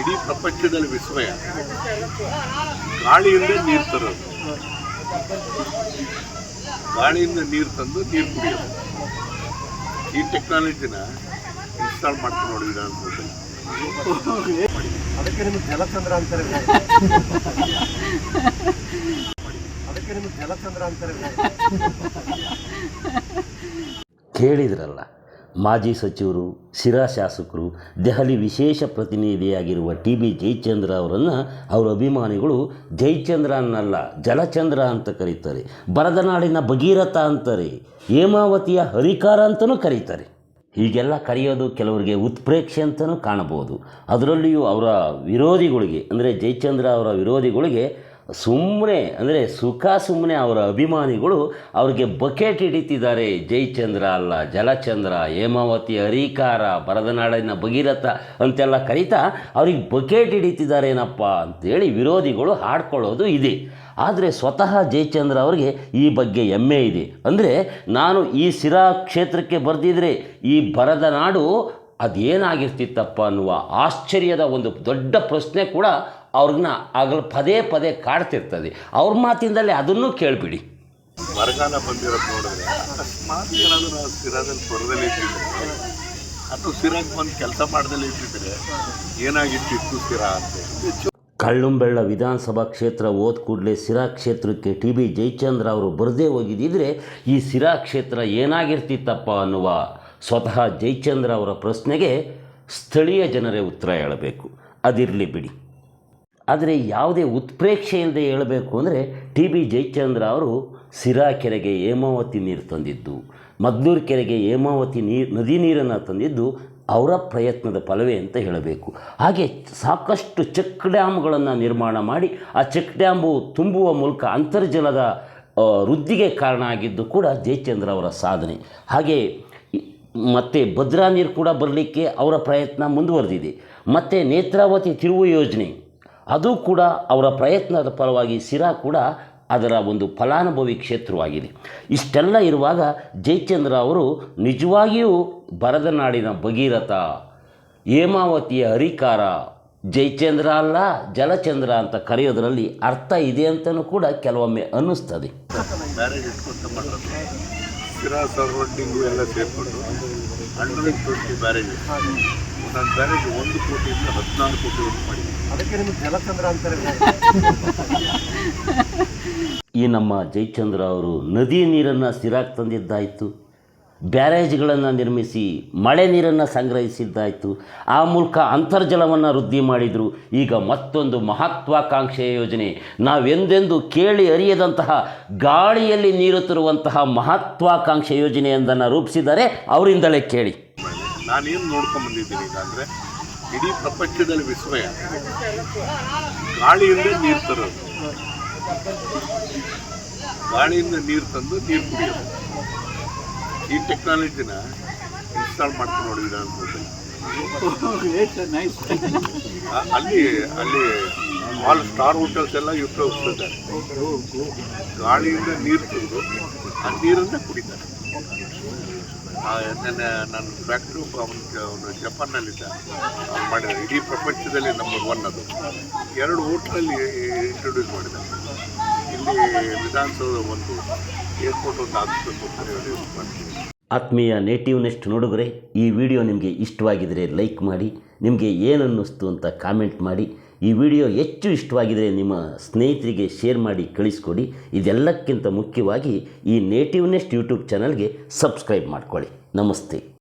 ಇಡೀ ಪ್ರಪಂಚದಲ್ಲಿ ವಿಸ್ಮಯ. ಗಾಳಿಯಿಂದ ನೀರು ತರೋದು. ಗಾಳಿಯಿಂದ ನೀರು ತಂದು ನೀರು ಕುಡಿಯೋದು. ಈ ಟೆಕ್ನಾಲಜಿನ ಇನ್ಸ್ಟಾಲ್ ಮಾಡ್ಕೊಂಡು ನೋಡಿ ಅನ್ಬೋದು ಅದಕ್ಕೆ ನಿಮಗೆ ಜಲಚಂದ್ರ ಅಂತಾರೆ. ಅದಕ್ಕೆ ನಿಮಗೆ ಜಲಚಂದ್ರ ಅಂತಾರೆ. ಕೇಳಿದ್ರಲ್ಲ. ಮಾಜಿ ಸಚಿವರು, ಶಿರಾ ಶಾಸಕರು, ದೆಹಲಿ ವಿಶೇಷ ಪ್ರತಿನಿಧಿಯಾಗಿರುವ ಟಿ ಬಿ ಜಯಚಂದ್ರ ಅವರನ್ನು ಅವರ ಅಭಿಮಾನಿಗಳು ಜಯಚಂದ್ರ ಅನ್ನಲ್ಲ ಜಲಚಂದ್ರ ಅಂತ ಕರೀತಾರೆ. ಬರದನಾಡಿನ ಭಗೀರಥ ಅಂತಾರೆ, ಹೇಮಾವತಿಯ ಹರಿಕಾರ ಅಂತಲೂ ಕರೀತಾರೆ. ಹೀಗೆಲ್ಲ ಕರೆಯೋದು ಕೆಲವರಿಗೆ ಉತ್ಪ್ರೇಕ್ಷೆ ಅಂತಲೂ ಕಾಣಬಹುದು. ಅದರಲ್ಲಿಯೂ ಅವರ ವಿರೋಧಿಗಳಿಗೆ, ಅಂದರೆ ಜಯಚಂದ್ರ ಅವರ ವಿರೋಧಿಗಳಿಗೆ ಸುಮ್ಮನೆ ಅಂದರೆ ಸುಖ ಸುಮ್ಮನೆ ಅವರ ಅಭಿಮಾನಿಗಳು ಅವ್ರಿಗೆ ಬಕೆಟ್ ಹಿಡಿತಿದ್ದಾರೆ. ಜಯಚಂದ್ರ ಅಲ್ಲ, ಜಲಚಂದ್ರ, ಹೇಮಾವತಿ, ಹರಿಕಾರ ಬರದನಾಡಿನ ಭಗೀರಥ ಅಂತೆಲ್ಲ ಕರೀತಾ ಅವ್ರಿಗೆ ಬಕೆಟ್ ಹಿಡಿತಿದ್ದಾರೇನಪ್ಪ ಅಂತೇಳಿ ವಿರೋಧಿಗಳು ಹಾಡ್ಕೊಳ್ಳೋದು ಇದೆ. ಆದರೆ ಸ್ವತಃ ಜಯಚಂದ್ರ ಅವರಿಗೆ ಈ ಬಗ್ಗೆ ಹೆಮ್ಮೆ ಇದೆ. ಅಂದರೆ ನಾನು ಈ ಸಿರಾ ಕ್ಷೇತ್ರಕ್ಕೆ ಬರೆದಿದ್ರೆ ಈ ಬರದ ನಾಡು ಅದೇನಾಗಿರ್ತಿತ್ತಪ್ಪ ಅನ್ನುವ ಆಶ್ಚರ್ಯದ ಒಂದು ದೊಡ್ಡ ಪ್ರಶ್ನೆ ಕೂಡ ಅವ್ರನ್ನ ಆಗಲು ಪದೇ ಪದೇ ಕಾಡ್ತಿರ್ತದೆ. ಅವ್ರ ಮಾತಿಂದಲೇ ಅದನ್ನು ಕೇಳಿಬಿಡಿ. ಬರಗಾಲ ಬಂದಿರೋದು ನೋಡಿದ್ರೆ ಅಕಸ್ಮಾತ್ ಏನಾದರೂ ಸಿರಾದಲ್ಲಿ ಹೊರದಲ್ಲಿ ಇಟ್ಟಿದ್ರೆ ಅಥವಾ ಸಿರಾಗ್ ಬಂದು ಕೆಲಸ ಮಾಡ್ದಲ್ಲಿ ಇಟ್ಟಿದ್ರೆ ಏನಾಗಿರ್ತಿತ್ತು ಸಿರಾ ಅಂತ ಕಳ್ಳುಂಬೆಳ್ಳ ವಿಧಾನಸಭಾ ಕ್ಷೇತ್ರ ಓದ್ ಕೂಡಲೇ ಸಿರಾ ಕ್ಷೇತ್ರಕ್ಕೆ ಟಿ ಬಿ ಜಯಚಂದ್ರ ಅವರು ಬರದೇ ಹೋಗಿದ್ದಿದ್ರೆ ಈ ಸಿರಾ ಕ್ಷೇತ್ರ ಏನಾಗಿರ್ತಿತ್ತಪ್ಪ ಅನ್ನುವ ಸ್ವತಃ ಜಯಚಂದ್ರ ಅವರ ಪ್ರಶ್ನೆಗೆ ಸ್ಥಳೀಯ ಜನರೇ ಉತ್ತರ ಹೇಳಬೇಕು. ಅದಿರಲಿ ಬಿಡಿ. ಆದರೆ ಯಾವುದೇ ಉತ್ಪ್ರೇಕ್ಷೆಯಿಂದ ಹೇಳಬೇಕು ಅಂದರೆ ಟಿ ಬಿ ಜಯಚಂದ್ರ ಅವರು ಸಿರಾ ಕೆರೆಗೆ ಹೇಮಾವತಿ ನೀರು ತಂದಿದ್ದು ಮದ್ಲೂರು ಕೆರೆಗೆ ಹೇಮಾವತಿ ನೀರು ನದಿ ನೀರನ್ನು ತಂದಿದ್ದು ಅವರ ಪ್ರಯತ್ನದ ಫಲವೇ ಅಂತ ಹೇಳಬೇಕು. ಹಾಗೆ ಸಾಕಷ್ಟು ಚೆಕ್ ಡ್ಯಾಮ್ಗಳನ್ನು ನಿರ್ಮಾಣ ಮಾಡಿ, ಆ ಚೆಕ್ ಡ್ಯಾಮು ತುಂಬುವ ಮೂಲಕ ಅಂತರ್ಜಲದ ವೃದ್ಧಿಗೆ ಕಾರಣ ಆಗಿದ್ದು ಕೂಡ ಜಯಚಂದ್ರ ಅವರ ಸಾಧನೆ. ಹಾಗೆ ಮತ್ತು ಭದ್ರಾ ನೀರು ಕೂಡ ಬರಲಿಕ್ಕೆ ಅವರ ಪ್ರಯತ್ನ ಮುಂದುವರೆದಿದೆ. ಮತ್ತು ನೇತ್ರಾವತಿ ತಿರುವು ಯೋಜನೆ ಅದು ಕೂಡ ಅವರ ಪ್ರಯತ್ನದ ಫಲವಾಗಿ ಸಿರಾ ಕೂಡ ಅದರ ಒಂದು ಫಲಾನುಭವಿ ಕ್ಷೇತ್ರವಾಗಿದೆ. ಇಷ್ಟೆಲ್ಲ ಇರುವಾಗ ಜಯಚಂದ್ರ ಅವರು ನಿಜವಾಗಿಯೂ ಬರದ ನಾಡಿನ ಭಗೀರಥ, ಹೇಮಾವತಿಯ ಹರಿಕಾರ ಜಯಚಂದ್ರ ಅಲ್ಲ, ಜಲಚಂದ್ರ ಅಂತ ಕರೆಯೋದರಲ್ಲಿ ಅರ್ಥ ಇದೆ ಅಂತಲೂ ಕೂಡ ಕೆಲವೊಮ್ಮೆ ಅನ್ನಿಸ್ತದೆ. ಸಿರಾ ಸರೌಂಡಿಂಗು ಎಲ್ಲ ಸೇರಿಕೊಂಡು ಹಂಡ್ರೆಡ್ ಟ್ವೆಂಟಿ ಬ್ಯಾರೇಜ್ ಒಂದೊಂದು ಬ್ಯಾರೇಜ್ ಒಂದು ಕೋಟಿಯಿಂದ ಹದಿನಾರು ಕೋಟಿವರೆಗೂ ಮಾಡಿದೆ ಅದಕ್ಕೆ ನಿಮಗೆ ಜಲಚಂದ್ರ ಅಂತಾರೆ. ಈ ನಮ್ಮ ಜಯಚಂದ್ರ ಅವರು ನದಿ ನೀರನ್ನು ಸಿರಾಕ್ ತಂದಿದ್ದಾಯಿತು. ಬ್ಯಾರೇಜ್ಗಳನ್ನು ನಿರ್ಮಿಸಿ ಮಳೆ ನೀರನ್ನು ಸಂಗ್ರಹಿಸಿದ್ದಾಯಿತು. ಆ ಮೂಲಕ ಅಂತರ್ಜಲವನ್ನು ವೃದ್ಧಿ ಮಾಡಿದರು. ಈಗ ಮತ್ತೊಂದು ಮಹತ್ವಾಕಾಂಕ್ಷೆಯ ಯೋಜನೆ. ನಾವೆಂದೆಂದು ಕೇಳಿ ಅರಿಯದಂತಹ ಗಾಳಿಯಲ್ಲಿ ನೀರು ತರುವಂತಹ ಮಹತ್ವಾಕಾಂಕ್ಷೆ ಯೋಜನೆಯೊಂದನ್ನು ರೂಪಿಸಿದರೆ ಅವರಿಂದಲೇ ಕೇಳಿ. ನಾನೇನು ನೋಡ್ಕೊಂಡ್ಬಂದಿದ್ದೀನಿ ಈಗ ಅಂದರೆ ಇಡೀ ಪ್ರಪಂಚದಲ್ಲಿ ವಿಸ್ಮಯ. ಗಾಳಿಯಿಂದ ನೀರು ತರೋದು. ಗಾಳಿಯಿಂದ ನೀರು ತಂದು ನೀರು ಕುಡಿಯೋದು. ಈ ಟೆಕ್ನಾಲಜಿನ ಇನ್ಸ್ಟಾಲ್ ಮಾಡ್ಕೊಂಡು ನೋಡಿ ವಿಧಾನಸೌಧದಲ್ಲಿ ಆ- ಅಲ್ಲಿ ಅಲ್ಲಿ ಆಲ್ ಸ್ಟಾರ್ ಹೋಟೆಲ್ಸ್ ಎಲ್ಲ ಉಪಯೋಗಿಸ್ತಿದ್ದಾರೆ ಗಾಳಿಯಿಂದ ನೀರು ತಂದು ಆ ನೀರನ್ನು ಕುಡಿತಾರೆ. ನನ್ನ ನೆನ್ನೆ ಫ್ಯಾಕ್ಟ್ರಿ ಅವನು ಜಪಾನ್ನಲ್ಲಿದ್ದ. ಅವ್ನು ಮಾಡಿದ ಇಡೀ ಪ್ರಪಂಚದಲ್ಲಿ ನಂಬರ್ ಒನ್ ಅದು. ಎರಡು ಹೋಟ್ಲಲ್ಲಿ ಇಂಟ್ರೊಡ್ಯೂಸ್ ಮಾಡಿದ್ದಾರೆ. ಆತ್ಮೀಯ ನೇಟಿವ್ ನೆಸ್ಟ್ ನೋಡಿದ್ರೆ ಈ ವಿಡಿಯೋ ನಿಮಗೆ ಇಷ್ಟವಾಗಿದ್ದರೆ ಲೈಕ್ ಮಾಡಿ, ನಿಮಗೆ ಏನನ್ನಿಸ್ತು ಅಂತ ಕಾಮೆಂಟ್ ಮಾಡಿ, ಈ ವಿಡಿಯೋ ಹೆಚ್ಚು ಇಷ್ಟವಾಗಿದ್ದರೆ ನಿಮ್ಮ ಸ್ನೇಹಿತರಿಗೆ ಶೇರ್ ಮಾಡಿ ಕಳಿಸ್ಕೊಡಿ. ಇದೆಲ್ಲಕ್ಕಿಂತ ಮುಖ್ಯವಾಗಿ ಈ ನೇಟಿವ್ ನೆಸ್ಟ್ ಯೂಟ್ಯೂಬ್ ಚಾನಲ್ಗೆ ಸಬ್ಸ್ಕ್ರೈಬ್ ಮಾಡ್ಕೊಳ್ಳಿ. ನಮಸ್ತೆ.